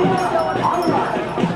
Oh, yeah.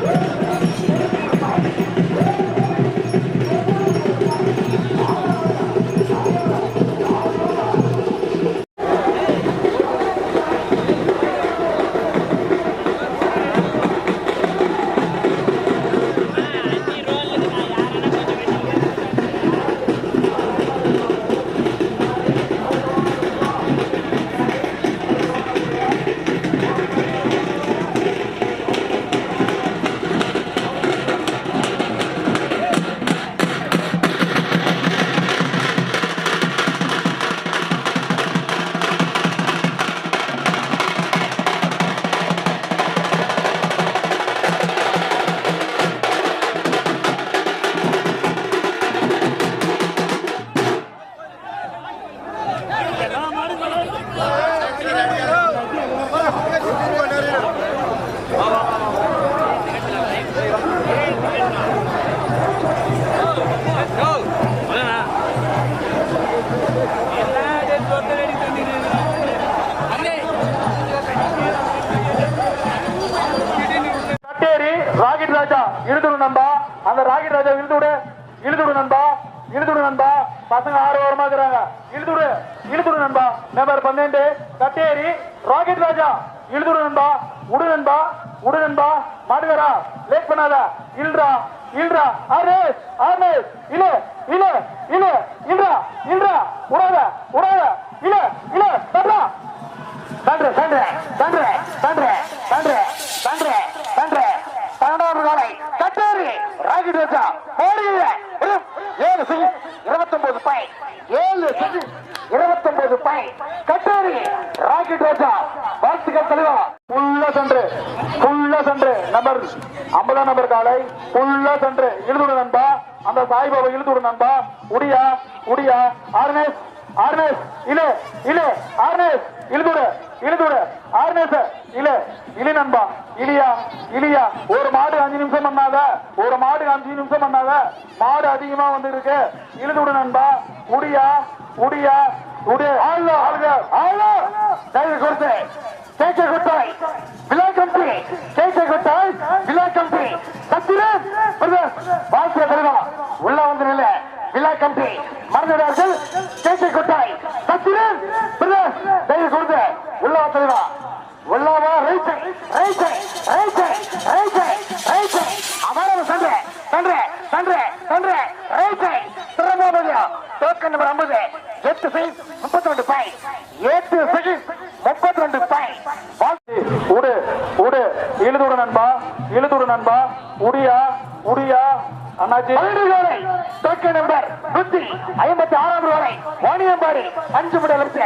இழுதுடு நண்பா. அந்த rocket ராஜா இழுதுடு இழுதுடு நண்பா. இழுதுடு நண்பா. பசங்க ஆறு ஓரமா இருக்கிறாங்க. இழுதுடு இழுதுடு நண்பா. நம்பர் பன்னெண்டு. கட்டேரி ராக்கெட் ராஜா. இழுதுடு நண்பா. உடு நண்பா. உடு நண்பா. மாடுகரா லேட் பண்ணாத. இல்ரா இல்ரா. ஆர்னேஸ் ஆர்னேஸ் இல இல இல இல்றா இல்றா உடாத உடாத இல இல தட்றா தன்று தன்று தன்று தன்று தன்று தன்று தன்று பன்னெண்டாவது காலை கட்டேரி ராக்கெட் ராஜா போடுகிற ஏழு செகண்ட் இருபத்தொன்பது பாய் ஏழு செகண்ட் இருபத்தொன்பது பாய் கட்டேரி ராக்கெட் ராஜா வாழ்த்துக்கள் தலைவா புல்ல சென்று புல்ல சென்று நம்பர் ஐம்பதாம் நம்பர் காலை புல்ல சென்று இழுதுடு நண்பா. அந்த சாய்பாபா இழுதுடு நண்பா. உடியா உடியா. ஆர்னேஸ் ஆர்னேஸ் இலே இலே. ஆர்னேஸ் இழுதுடு இழுதுடு ஆர்னேஸ் இலே. இலி நண்பா இலியா இலியா. ஒரு மாடு அஞ்சு நிமிஷம் பண்ணாத. ஒரு மாடு அஞ்சு நிமிஷம் பண்ணாத. மாடு அதிகமா வந்து இருக்கு இழுதுடு நண்பா. உடியா உடியா. உடு ஆளோ ஆளுங்க. ஆளோ தயவு கொடுத்து. நம்பர் ஐம்பது. எட்டு செகண்ட் முப்பத்தி ரெண்டு பாய் எட்டு செகண்ட் முப்பத்தி ரெண்டு பாய் உடு உடு. இழுதுடு நண்பா இழுதுடு நண்பா. உடியா உடியா. அண்ணாச்சி. டோக்கன் நம்பர் நூத்தி ஐம்பத்தி ஆறாம் ரூபாய் வாணியம்பாடி அஞ்சு முறை லட்ச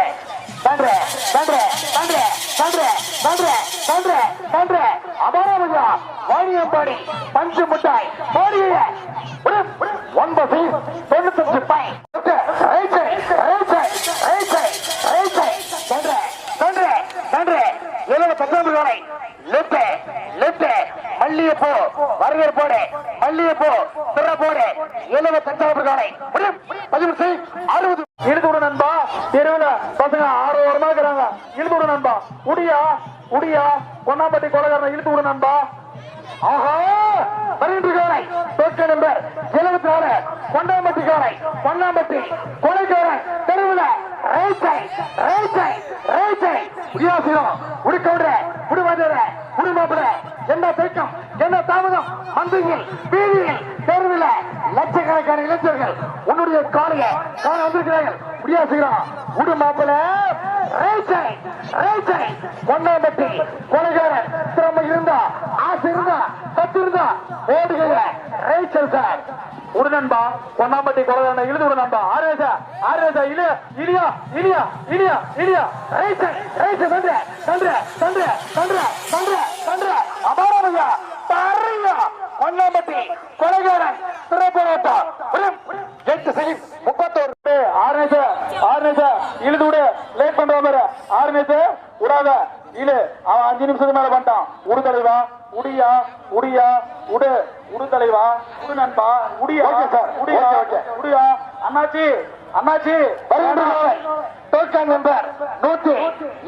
தன்று தன்று தன்று தன்று தன்று தன்று தன்று அமராவதியா வாணியம்பாடி பஞ்சு முட்டாய். பாடிய ஒன்பது தொண்ணூத்தஞ்சு பாய் வரவேற் போடு மல்லிகைப்பூ திற போடு எழுபத்தஞ்சாவது ரூபாய் பதிமூணு செய் அறுபது. இழுத்து விடு நண்பா தெருவுல பசங்க ஆறு ஓரமா இருக்கிறாங்க. இழுத்து விடு நண்பா உடியா உடியா பொன்னாம்பட்டி கொலகாரனை இழுத்து விடு நண்பா. ஆஹா வருகின்ற காலை தோற்க நம்பர் எழுபத்தி நாலு பொன்னாம்பட்டி காலை பொன்னாம்பட்டி கொலைக்காரன் தெருவுல right side right side right side வியாசியம் உடுக்கவுட உடுவாதர என்ன தேக்கம்? என்ன தாமதம்? மந்திரிகள் வீதியில் தேர்வில் லட்சக்கணக்கான இளைஞர்கள் உன்னுடைய காலைய காண வந்திருக்கிறார்கள். வியாசியம் உடுமாப்பிட right side right side Ponnampatti கொலைகாரன் திறமை இருந்தா ஆசை இருந்தா சத்து இருந்தா ஓடுகிற ரைச்சல் சார். ஒரு நண்பா பொன்னாம்பட்டி கொலகான இழுது ஒரு நண்பா. ஆரேசா ஆரேசா இலியா இலியா இலியா இலியா இலியா ரைச ரைச தன்ற சந்திர தன்ற தன்ற தன்ற அஞ்சு நிமிஷத்துக்கு மேல பண்ணிட்டான் ஒரு தலைவா உடியா உடியா உடு. உடு தலைவா உடு நண்பா உடியா சார். உடியா உடியா. அண்ணாச்சி அண்ணாச்சி. டோக்கன் நம்பர் நூத்தி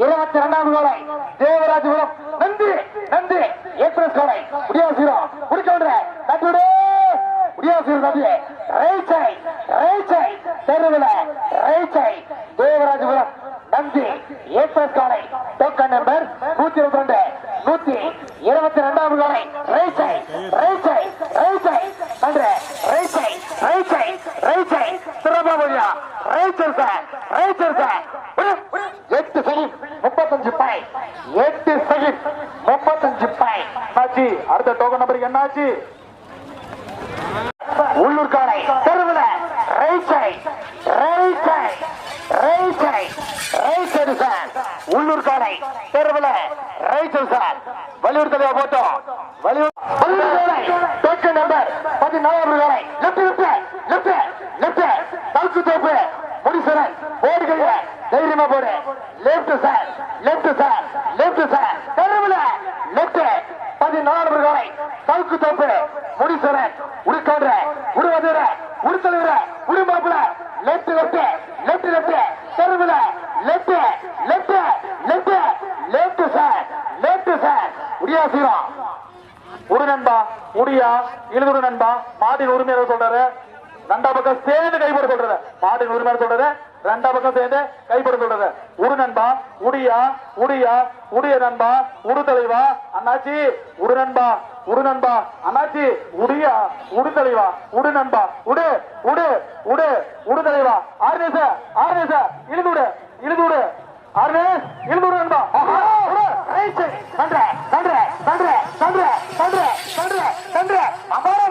இருபத்தி இரண்டாம் கோலை தேவராஜபுரம். நன்றி நன்றி எக்ஸ்பிரஸ் கோலை முடியாசிரம் முடிக்க விடுற நட்டுடு முடியாசிரம் ரைச்சை ரைச்சை தெருவில் ரைச்சை தேவராஜபுரம். நன்றி எக்ஸ்பிரஸ் கோலை side right side right side நன்று right side right side right side சிறப்பா right side sir right side sir எட்டு செகண்ட் முப்பத்தஞ்சு பாய் எட்டு செகண்ட் முப்பத்தஞ்சு பாய் என்னாச்சு அடுத்த டோக்கன் நம்பருக்கு என்னாச்சு உள்ளூர் காலை தெருவில் right side right side right side right side sir உள்ளூர் காலை தெருவில் ரைட் சைடு சார் போட்டோம் வலியுறு டோக்கன் நம்பர் பதினாலாவது காலை லெப்ட் லெப்ட் லெப்ட் லெப்ட் தவுக்கு தோப்பு முடிசரன் ஓடுகைய தைரியமா போடு left sir left sir left sir தெருவில் லெப்ட் பதினாலாவது காலை தவுக்கு தோப்பு முடிசரன் உடுக்காடுற உடுவதுற உடுத்தலைவர உடுமாப்புல லெப்ட் லெப்ட் லெப்ட் லெப்ட் தெருவுல left left left left sir left sir. உடியாசிரம் ஒரு நண்பா முடியா? இழுதுடு நண்பா. மாட்டின் உரிமையாளர் சொல்றாரு? ரெண்டா பக்கம் சேர்ந்து கைப்பட சொல்றாரு. மாட்டின் உரிமையாளர் சொல்றாரு? ரெண்டா பக்கம் சேர்ந்து கைப்பட உடியா உடியா உடைய நண்பா உடு தலைவா அண்ணாச்சி உடு நண்பா உடு நண்பா அண்ணாச்சி உடியா உடு தலைவா உடு நண்பா உடு உடு உடு உடு தலைவா. ஆர்னேச ஆர்னேச இழுது விடு இழுது விடு. ஆர்னேஸ் இழுது விடு நண்பா. ஆஹா, உடு. ரைட் நன்று நன்று நன்று நன்று நன்று நன்று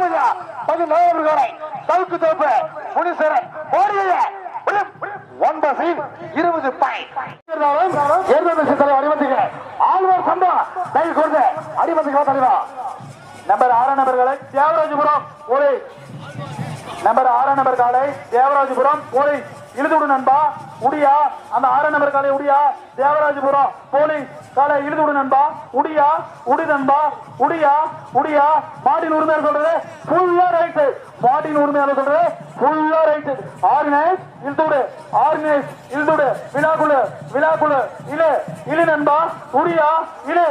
நன்று பதினோரு கோரை சவுக்கு தோப்பு. முனீஸ்வரன் ஓடிய ஒன்பது இருபது பாய் ஆழ்வார் சம்பா கை கொடுத்து அடிமதிக்கு தலைவா? நம்பர் ஆறு நபர்களை தேவராஜபுரம் போலீஸ். நம்பர் ஆறு நம்பர் காலை தேவராஜபுரம் போலீஸ். இழுதுடு நண்பா உடியா. அந்த ஆறு நம்பர் காலை உடியா தேவராஜபுரம் போலீஸ். காலை இழுதுடு நண்பா உடியா உடி நண்பா உடியா உடியா. மாட்டின் உரிமையாளர் சொல்றது ஃபுல்லா ரைட் சைடு பாட்டின் உரிமையாளர் சொல்றேன் ஃபுல்லா ரைட் சைடு ஆர்கனைஸ் இழுத்துடு ஆர்கனைஸ் இழுத்துடு விழாக்குழு விழாக்குழு. இழு இழு நண்பா. உரியா இழு.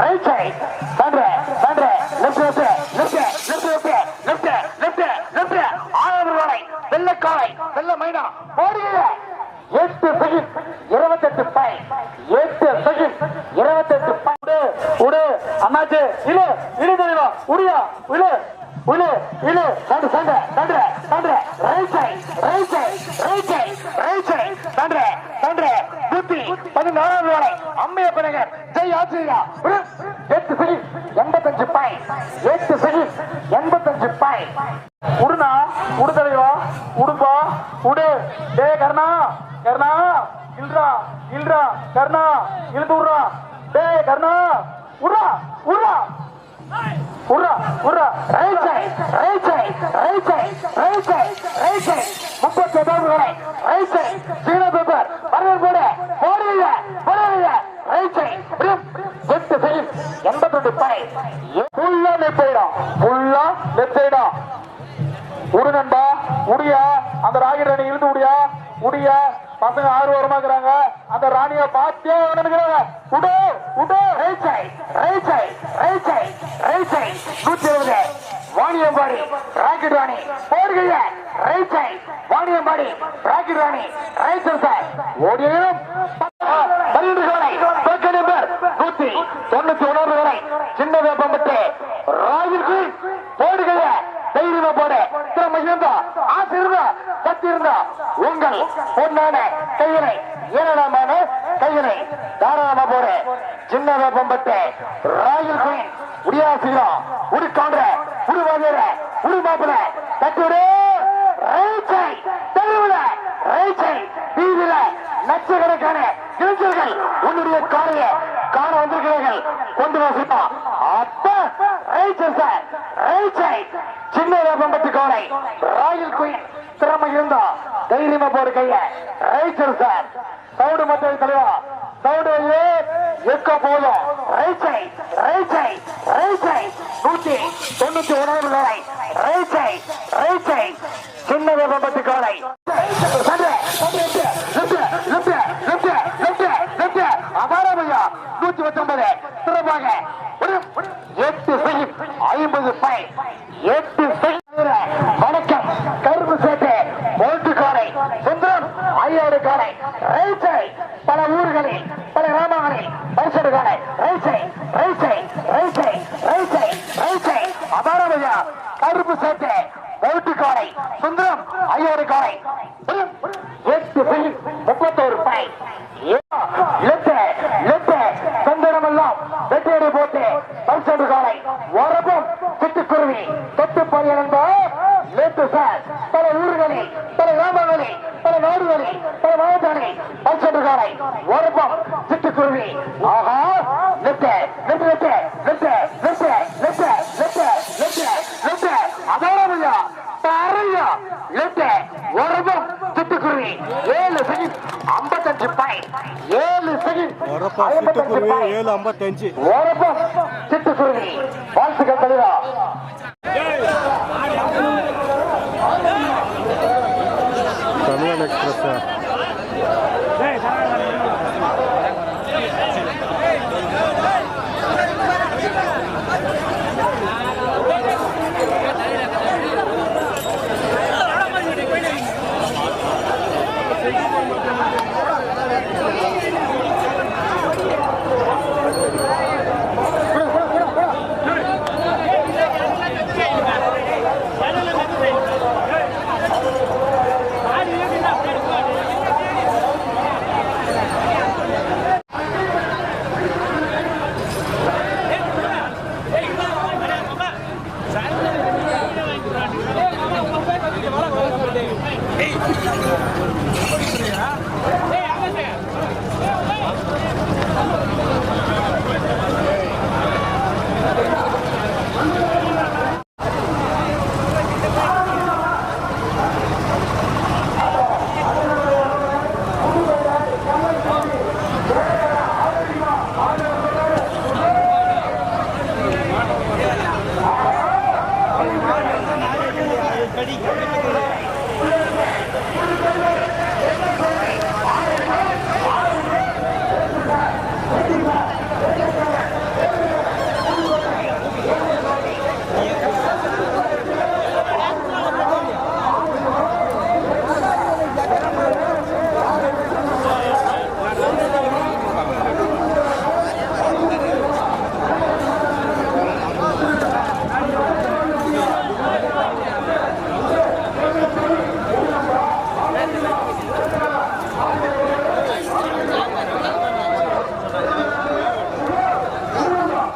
ரைட் சைடு பண்ற பண்ற left left left left left left left ஆயிரம் ரூபாய் வெள்ள காலை வெள்ள மைனா. ஓடுகிற எட்டு செகண்ட் இருபத்தெட்டு பை எட்டு செகண்ட் இருபத்தெட்டு பை உடு உடு. அண்ணாச்சு இழு இழு தெரியுமா? உரியா இழு. இழு இழு சண்டு சண்டு சண்டு சண்டு right side right side right side right side சண்டு சண்டு நூத்தி பதினாறாவது வேலை அம்மையப்ப நகர் ஜெய் ஆசிரியா எட்டு செகண்ட். எண்பத்தஞ்சு பாய். எட்டு செகண்ட். எண்பத்தஞ்சு பாய். உடுனா உடு தெளிவா உடுப்பா உடு. டே கர்ணா. கர்ணா. இல்ரா. இல்றா கர்ணா. இழுத்து விடுறா டே கர்ணா. உடுறா உடுறா right side right side right side right side right side முப்பத்தி ஒன்பது வேலை ரைட் சைட் சீனா பேப்பர். வரவேற்பு போட போடவில்ல போடவில்ல. ரைட் சைட் எட்டு செகண்ட் எண்பத்தொன்று பாய் ஃபுல்லா லெஃப்ட் ஃபுல்லா லெஃப்ட் சைடா உடு நண்பா உடியா. அந்த ராகி ராணி இழுத்து உடியா. உடியா. பசங்க ஆர்வமா இருக்கிறாங்க அந்த ராணிய பார்த்தே நினைக்கிறாங்க? உடு உடு ரைச்சை ரைச்சை ரைச்சை ரைச்சை நூத்தி எழுபது. வாணியம்பாடி ராக்கெட் ராணி. போடுகைய? ரைச்சை வாணியம்பாடி ராக்கெட் ராணி. ரைச்சல் சார் ஓடியும் பன்னெண்டு கோலை நூத்தி தொண்ணூத்தி ஒன்பது வரை சின்ன லட்சக்கணக்கான இளைஞர்கள் உன்னுடைய காரைய காண வந்திருக்கிறார்கள். கொண்டு வசிப்போம் அப்ப ரைட் சார் ரைட் சைட் சின்ன வேப்பம்பட்டு கோடை ராயல் குயின் திறமை இருந்தா தைரியமா போடு கைய. ரைச்சர் சார். சவுடு மத்திய தலைவா. சவுடு ஐயே எக்க போதும் ரைச்சை ரைச்சை ரைச்சை நூத்தி தொண்ணூத்தி ஒன்பது வேலை ரைச்சை சைட் சின்ன வேப்பம்பட்டு கோடை நான்கு பை எட்டு வணக்கம் கருப்பு சேட்டை மூன்று காலை சுந்தரம் ஐயாறு காலை ரைசை பல ஊர்களில் பல கிராமங்களில் பரிசடு காலை ரைசை ரைசை ரைசை ரைசை ரைசை அபாரமையா கருப்பு சேட்டை. லேட்டு சார் பல ஊர்களில் பல கிராமங்களில் பல நாடுகளில் பல மாவட்டங்களில் பரிசென்று காலை வரப்பும் சிட்டுக்குருவி. ஆஹா நிறுத்த நிறுத்த நிறுத்த நிறுத்த நிறுத்த நிறுத்த நிறுத்த நிறுத்த அதோட பாருங்க. லிப்ட் வரவும் சிட்டுக்குருவி. ஏழு செகண்ட் ஐம்பத்தஞ்சு பாயிண்ட் ஏழு செகண்ட் வரப்பா சிட்டுக்குருவி ஏழு ஐம்பத்தஞ்சு. வரவும் சிட்டுக்குருவி. வாழ்த்துக்கள் தலைவா ¡Vamos! ¡Vamos! ¡Vamos!